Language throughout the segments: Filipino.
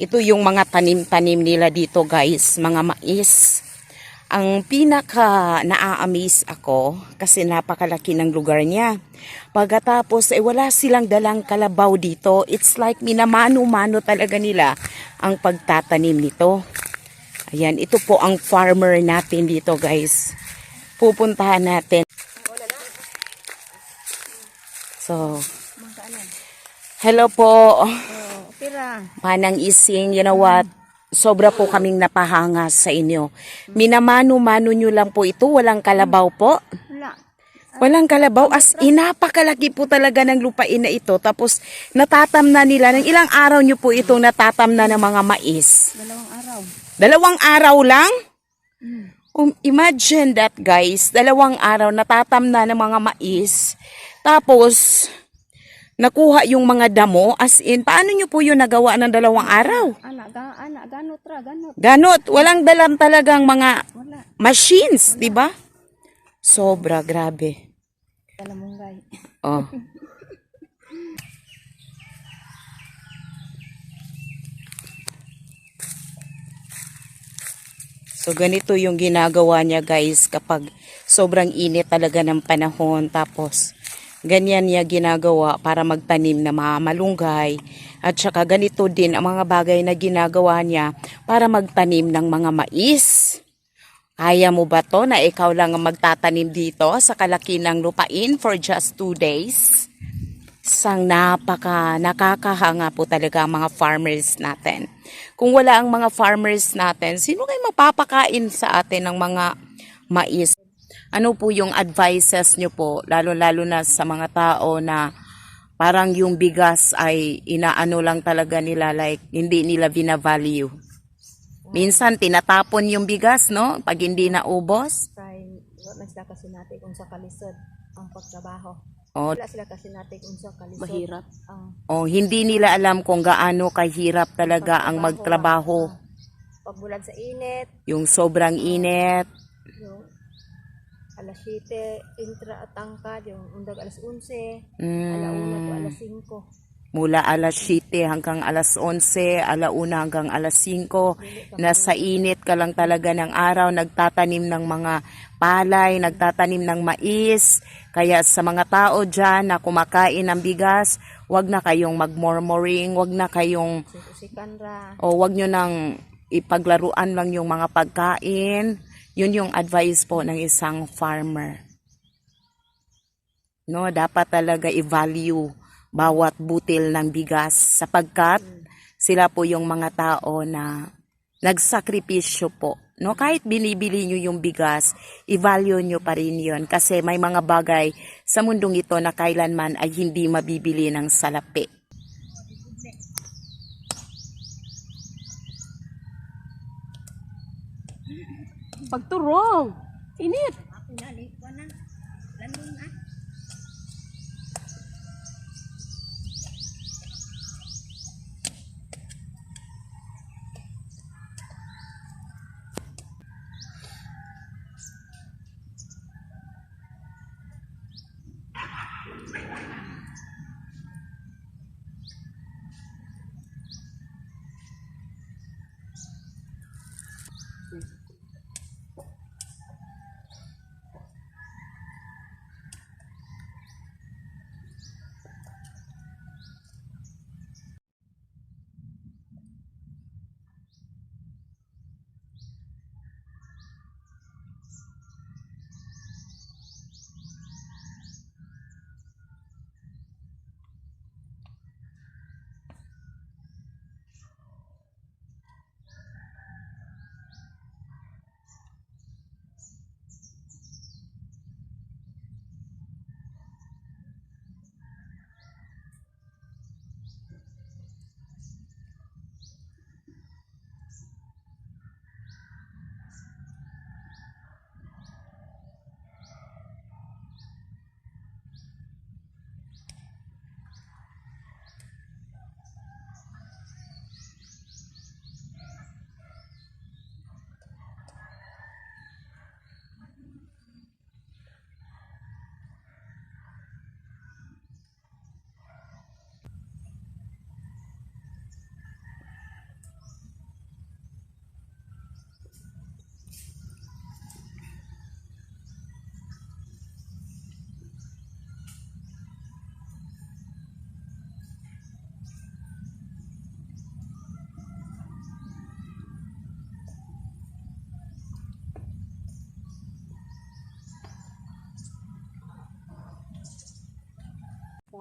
Ito yung mga tanim-tanim nila dito guys, mga mais. Ang pinaka naa-amaze ako kasi napakalaki ng lugar niya. Pagkatapos eh wala silang dalang kalabaw dito. It's like minamano-mano talaga nila ang pagtatanim nito. Ayan, ito po ang farmer natin dito guys. Pupuntahan natin. So, hello po. Pira. Manang Ising, you know what? Sobra po kaming napahanga sa inyo. Minamano-mano nyo lang po ito, walang kalabaw po. Wala. Walang kalabaw, as inapakalaki po talaga ng lupain na ito. Tapos natatamna nila, ng ilang araw nyo po itong natatamna ng mga mais. Dalawang araw. Dalawang araw lang? Um, imagine that guys, dalawang araw natatamna ng mga mais. Tapos, nakuha yung mga damo, as in, paano nyo po yun nagawa ng dalawang araw? Anak, ga, anak, ganot ra, ganot. Ganot, walang dalam talagang mga Wala. machines, di ba? Sobra, grabe. Dalamunggay. Oh. So ganito yung ginagawa niya guys kapag sobrang init talaga ng panahon tapos ganyan niya ginagawa para magtanim na mga malunggay at saka ganito din ang mga bagay na ginagawa niya para magtanim ng mga mais. Kaya mo ba to na ikaw lang ang magtatanim dito sa kalaki ng lupain for just two days? Isang napaka nakakahanga po talaga ang mga farmers natin. Kung wala ang mga farmers natin, sino kayo mapapakain sa atin ng mga mais? Ano po yung advices nyo po, lalo-lalo na sa mga tao na parang yung bigas ay inaano lang talaga nila, like hindi nila binavalue. Minsan tinatapon yung bigas, no? Pag hindi naubos. Wala sila kasi natin kung sa kalisod ang pagtrabaho. O, Wala sila kasi natin kung sa kalisod. Mahirap. Ang o hindi nila alam kung gaano kahirap talaga ang magtrabaho. pagbulag sa init, Yung sobrang init. yung alas 7, intra at tangkad, yung undag alas 11, Mm, alauna to alas 5. mula alas 7 hanggang alas 11, alauna hanggang alas 5. Nasa init ka lang talaga ng araw, nagtatanim ng mga palay, nagtatanim ng mais. Kaya sa mga tao dyan na kumakain ng bigas, wag na kayong magmurmuring, wag na kayong o wag nyo nang ipaglaruan lang yung mga pagkain. Yun yung advice po ng isang farmer. No, dapat talaga i-value bawat butil ng bigas sapagkat sila po yung mga tao na nagsakripisyo po. No, kahit binibili nyo yung bigas, i-value nyo pa rin yun kasi may mga bagay sa mundong ito na kailanman ay hindi mabibili ng salapi. Pagturong. Init.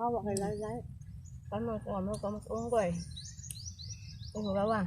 đó mọi người ừ. lấy lấy. Có một quả nó có một uống quẩy uống của bà bằng